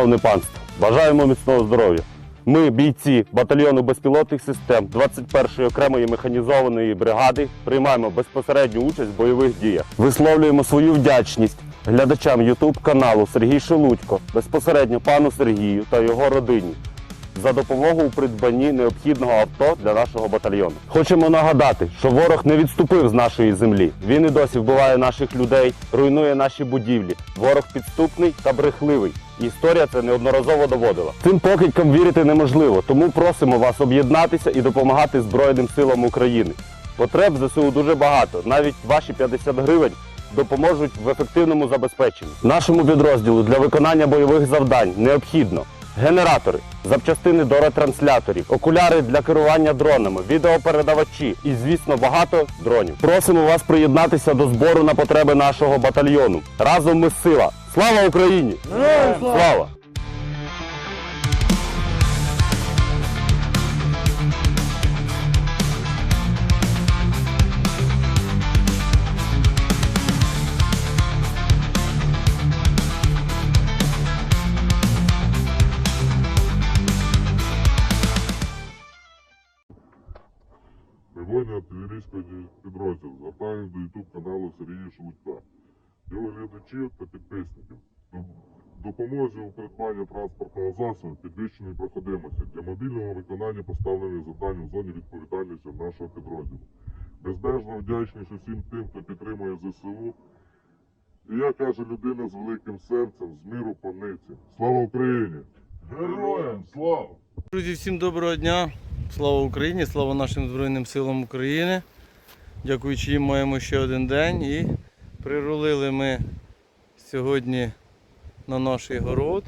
Шановне панство, бажаємо міцного здоров'я. Ми, бійці батальйону безпілотних систем 21-ї окремої механізованої бригади, приймаємо безпосередню участь в бойових діях. Висловлюємо свою вдячність глядачам YouTube каналу Сергій Шелудько, безпосередньо пану Сергію та його родині за допомогу у придбанні необхідного авто для нашого батальйону. Хочемо нагадати, що ворог не відступив з нашої землі. Він і досі вбиває наших людей, руйнує наші будівлі. Ворог підступний та брехливий. Історія це неодноразово доводила. Цим покидькам вірити неможливо, тому просимо вас об'єднатися і допомагати Збройним силам України. Потреб ЗСУ дуже багато. Навіть ваші 50 гривень допоможуть в ефективному забезпеченні. Нашому підрозділу для виконання бойових завдань необхідно генератори, запчастини до ретрансляторів, окуляри для керування дронами, відеопередавачі і, звісно, багато дронів. Просимо вас приєднатися до збору на потреби нашого батальйону. Разом ми сила. Слава Україні! Слава! Засобу підвищеної проходимості для мобільного виконання поставлених завдань у зоні відповідальності нашого підрозділу. Безмежно вдячність усім тим, хто підтримує ЗСУ. І я каже людина з великим серцем, з миру паниці. Слава Україні! Героям слава! Друзі, всім доброго дня. Слава Україні, слава нашим Збройним силам України. Дякуючи їм маємо ще один день і прирулили ми сьогодні на наш город.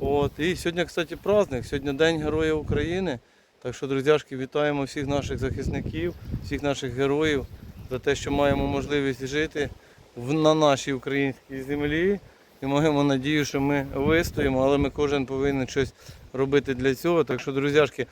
От. І сьогодні, кстати, праздник, сьогодні День Героя України. Так що, друзяшки, вітаємо всіх наших захисників, всіх наших героїв за те, що маємо можливість жити на нашій українській землі. І маємо надію, що ми вистоїмо, але ми кожен повинен щось робити для цього. Так що, друзяшки,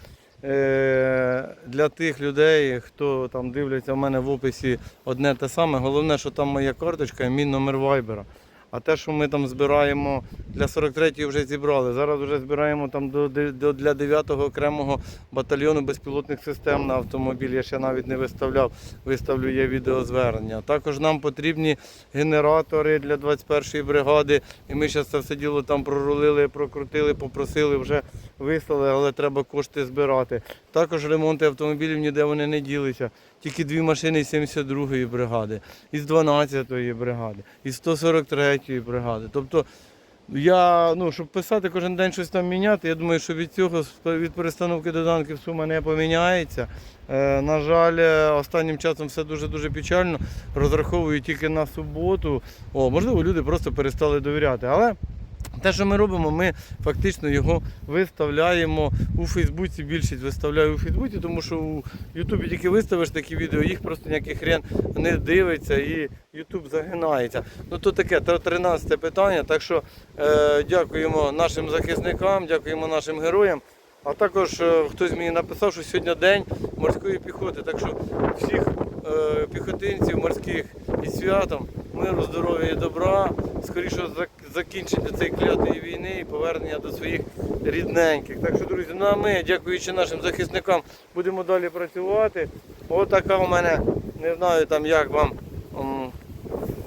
е, для тих людей, хто там дивляться в мене в описі одне те саме, головне, що там моя карточка і мій номер вайбера. А те, що ми там збираємо для 43-ї вже зібрали. Зараз вже збираємо там до, до для 9-го окремого батальйону безпілотних систем на автомобіль. Я ще навіть не виставляв, виставлю є відеозвернення. Також нам потрібні генератори для 21-ї бригади. І ми зараз це все діло там прорулили, прокрутили, попросили, вже вислали, але треба кошти збирати. Також ремонти автомобілів ніде вони не ділися. Тільки дві машини з 72-ї бригади, із 12-ї бригади, із 143-ї бригади. Тобто я, ну, щоб писати кожен день щось там міняти, я думаю, що від цього від перестановки доданків сума не поміняється. Е, на жаль, е, останнім часом все дуже-дуже печально. Розраховую тільки на суботу. О, можливо, люди просто перестали довіряти. Але те, що ми робимо, ми фактично його виставляємо у Фейсбуці. Більшість виставляю у Фейсбуці, тому що у Ютубі тільки виставиш такі відео, їх просто ніякий хрен не дивиться і Ютуб загинається. Ну то таке, 13 питання. Так що е, дякуємо нашим захисникам, дякуємо нашим героям. А також е, хтось мені написав, що сьогодні день морської піхоти. Так що всіх е, піхотинців морських із святом, миру, здоров'я і добра, скоріше закінчення цієї клятої війни і повернення до своїх рідненьких. Так що, друзі, ну а ми, дякуючи нашим захисникам, будемо далі працювати. Отака у мене, не знаю там як вам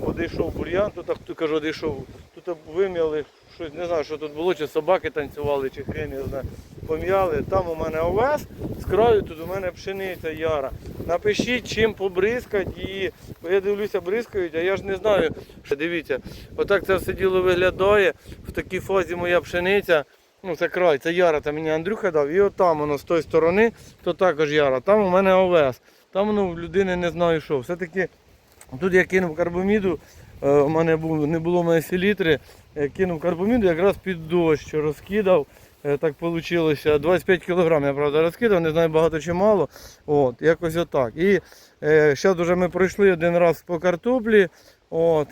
одійшов бур'ян, тут хто каже, одійшов, тут вим'яли щось, не знаю, що тут було, чи собаки танцювали, чи хрен, я знаю, пом'яли. Там у мене овес, з краю тут у мене пшениця яра. Напишіть, чим побризкать її. Бо я дивлюся, бризкають, а я ж не знаю. Дивіться, отак це все діло виглядає. В такій фазі моя пшениця. Ну, це край, це яра, там мені Андрюха дав. І отам воно з тої сторони, то також яра. Там у мене овес. Там воно в людини не знаю що. Все-таки тут я кинув карбоміду. е, У мене не було в селітри, я кинув карбоміду якраз під дощ, розкидав. Е, Так вийшло. 25 кг я правда розкидав, не знаю багато чи мало. От, якось отак. І е, зараз вже ми пройшли один раз по картоплі, от,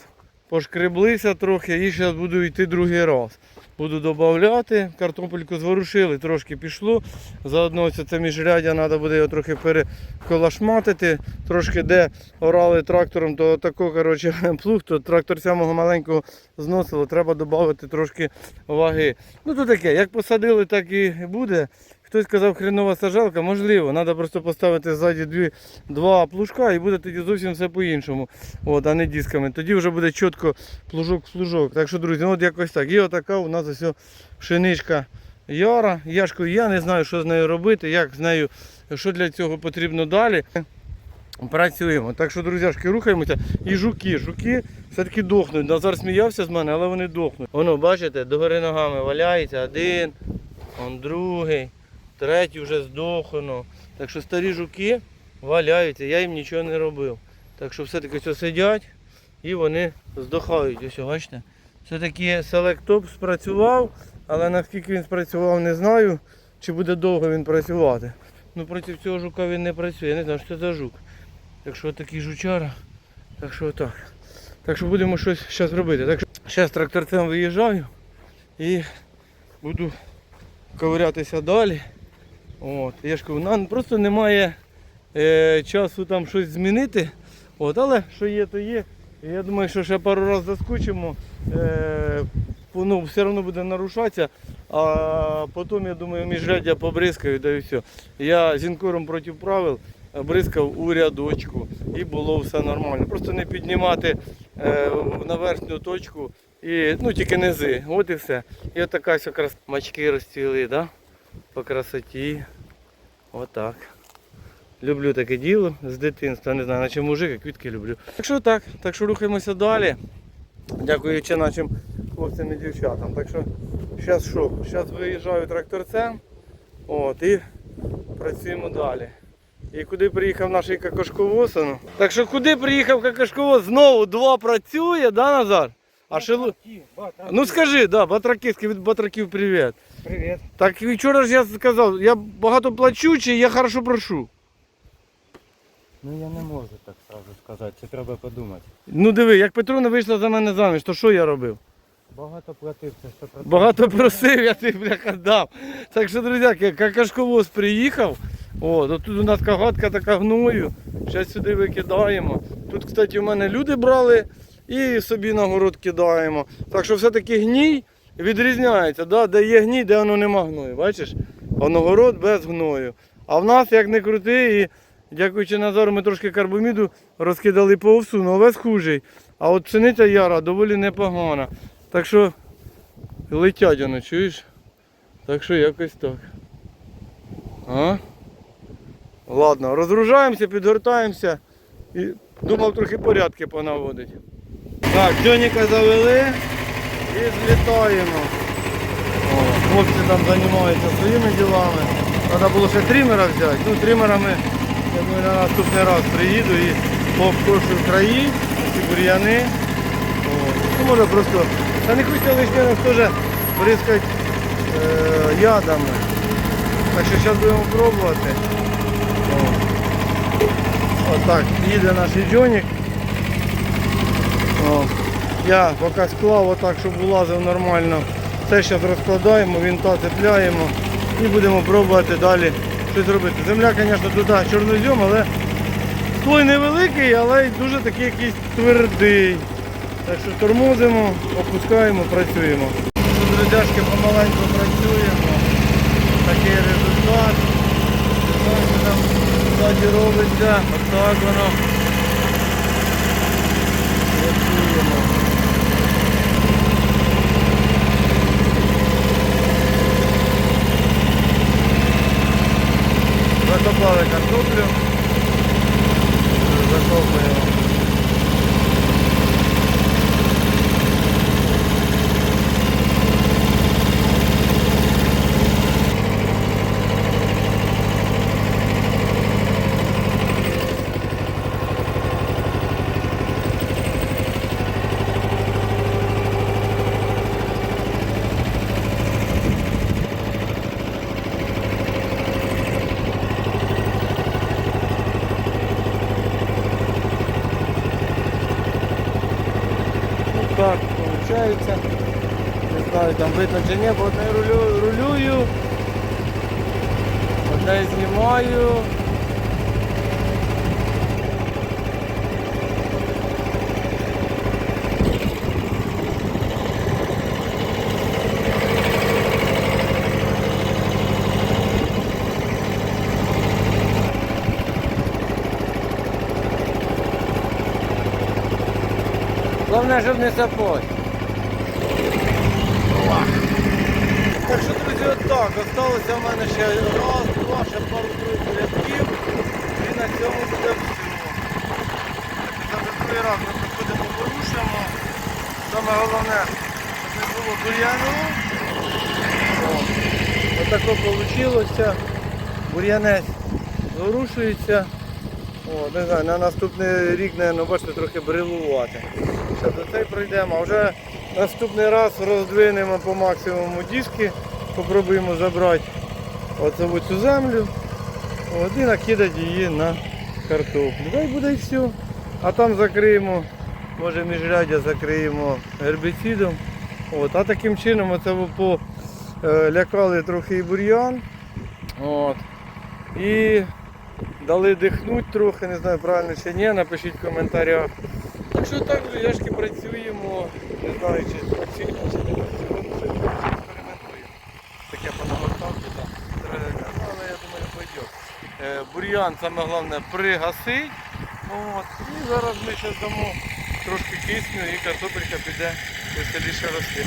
пошкреблися трохи і зараз буду йти другий раз. Буду додати, Картопельку зворушили, трошки пішло. Заодно ось це міжрядя треба буде його трохи переколашматити. Трошки де орали трактором, то тако, коротше, плуг, то трактор самого маленького зносило, треба додати трошки ваги. Ну то таке, як посадили, так і буде. Хтось сказав, хренова сажалка, можливо, треба просто поставити ззаді дві, два плужка і буде тоді зовсім все по-іншому, от, а не дисками. Тоді вже буде чітко плужок в плужок. Так що, друзі, ну от якось так. І отака у нас ось пшеничка яра. Я ж кажу, я не знаю, що з нею робити, як з нею, що для цього потрібно далі. Працюємо. Так що, друзяшки, рухаємося. І жуки. Жуки все-таки дохнуть. Назар сміявся з мене, але вони дохнуть. Воно, бачите, догори ногами валяється один, он другий, третій вже здохано. Так що старі жуки валяються, я їм нічого не робив. Так що все-таки все сидять і вони здохають. Ось, бачите. Все-таки селектоп спрацював, але наскільки він спрацював, не знаю, чи буде довго він працювати. Ну проти цього жука він не працює. Я не знаю, що це за жук. Так що такий жучара. Так що так. Так що будемо щось зараз робити. Так що зараз тракторцем виїжджаю і буду ковирятися далі. От, я ж кажу, нам просто немає е, часу там щось змінити. От, але що є, то є. Я думаю, що ще пару разів заскочимо. Е, воно все одно буде нарушатися, а потім, я думаю, міжряддя побризкаю, да і все. Я з інкором проти правил бризкав у рядочку і було все нормально. Просто не піднімати е, на верхню точку і ну тільки низи. От і все. І отака ось якраз мачки розцвіли, да? По красоті. Отак. Люблю таке діло з дитинства. Не знаю, наче мужик, а квітки люблю. Так що так, так що рухаємося далі. Дякуючи нашим хлопцям і дівчатам. Так що зараз що? Зараз виїжджаю тракторцем. От, і працюємо далі. І куди приїхав наш какашковоз? ну? Так що куди приїхав какашковоз? Знову два працює, да, Назар? А шелу... Ну скажи, да, батраківський від батраків привіт. Привіт. Так вчора ж я сказав, я багато плачу чи я хорошо прошу. Ну я не можу так сразу сказати, це треба подумати. Ну диви, як Петруна вийшла за мене заміж, то що я робив? Багато платив, це 100%. Багато просив, я тобі бляха дав. Так що, друзяки, какашковоз приїхав. О, то тут у нас кагатка така гною. Зараз сюди викидаємо. Тут, кстати, у мене люди брали і собі на город кидаємо. Так що все-таки гній відрізняється, да? де є гній, де воно нема гною. Бачиш? Воно без гною. А в нас як не крути, і дякуючи Назару, ми трошки карбоміду розкидали по овсу, але овес хужий. А от пшениця яра доволі непогана. Так що летять воно, чуєш? Так що якось так. А? Ладно, розгружаємося, підгортаємося і думав трохи порядки понаводить. Так, Джоніка завели і злітаємо. О, хлопці там займаються своїми ділами. Треба було ще тримера взяти. Ну, тримерами я думаю, на наступний раз приїду і пообкошую краї, ці бур'яни. Ну, може просто. Та не хочеться лишній раз теж бризкати е, ядами. Так що зараз будемо пробувати. О. Отак, їде наш джонік. Я поки склав отак, щоб вилазив нормально. Це зараз розкладаємо, вінта цепляємо і будемо пробувати далі щось робити. Земля, звісно, туди чорнозем, але слой невеликий, але й дуже такий якийсь твердий. Так що тормозимо, опускаємо, працюємо. Друзяшки помаленьку працюємо. Такий результат. Що там ззаді робиться. Отак воно. Закопали картоплю. Знаю там видно чи ні, бо одне рулю, рулюю, одне знімаю. Головне, щоб не сапой. Так що, друзі, отак. Осталося в мене ще раз, два, ще пару тройку рядків. І на цьому буде все. Це вже другий раз ми приходимо порушимо. Саме головне, щоб не було бур'яну. Отако вийшло. Бур'янець зарушується. О, не знаю, на наступний рік, наверное, бачите, трохи брилувати. Ще до цей пройдемо, а вже наступний раз роздвинемо по максимуму диски, попробуємо забрати оце в цю землю от, і накидати її на картоплю. Дай буде і все. А там закриємо, може міжрядя закриємо гербіцидом. От, а таким чином оце ви по, е, трохи і бур'ян. От. І дали дихнути трохи, не знаю правильно чи ні, напишіть в коментарях. Так що так, друзяшки, працюємо, не знаю, чи працюємо, чи не працюємо, ще експериментуємо. Таке понагортавки там. Але я думаю, пойде. Е, Бур'ян саме головне пригасить. От. І зараз ми ще дамо трошки кисню і картопелька піде веселіше рости.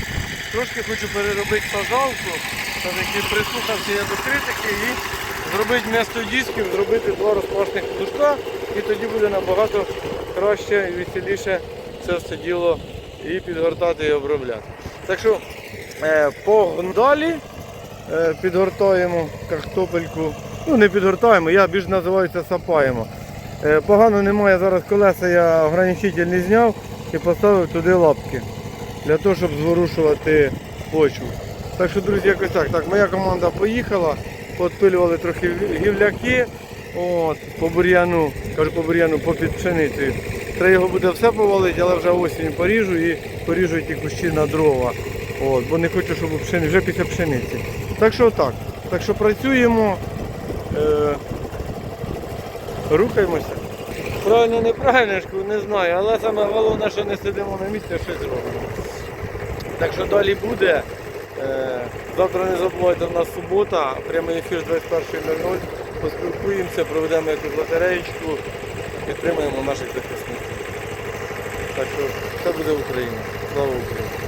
Трошки хочу переробити сажалку, все-таки прислухався я до критики і зробити вмісто дисків, зробити два розпашних подушка і тоді буде набагато краще і веселіше це все діло і підгортати і обробляти. Так що е, погнали, е, підгортаємо картопельку. Ну не підгортаємо, я більш називаю це сапаємо. Е, погано немає зараз колеса, я ограничитель не зняв і поставив туди лапки для того, щоб зворушувати почву. Так що, друзі, якось так. Так, моя команда поїхала, підпилювали трохи гівляки от, по бур'яну, кажу по бур'яну, по під пшеницею. Треба його буде все повалити, але вже осінь поріжу і поріжу ті кущі на дрова. От, бо не хочу, щоб пшени, вже після пшениці. Так що так. Так що працюємо, е, рухаємося. Правильно, неправильно, не знаю, але саме головне, що не сидимо на місці, а щось робимо. Так що далі буде. Е, Завтра не забувайте, в нас субота, прямий ефір з 21.00. Поспілкуємося, проведемо якусь лотереєчку, підтримаємо наших захисників. Так що все буде Україна. Слава Україні!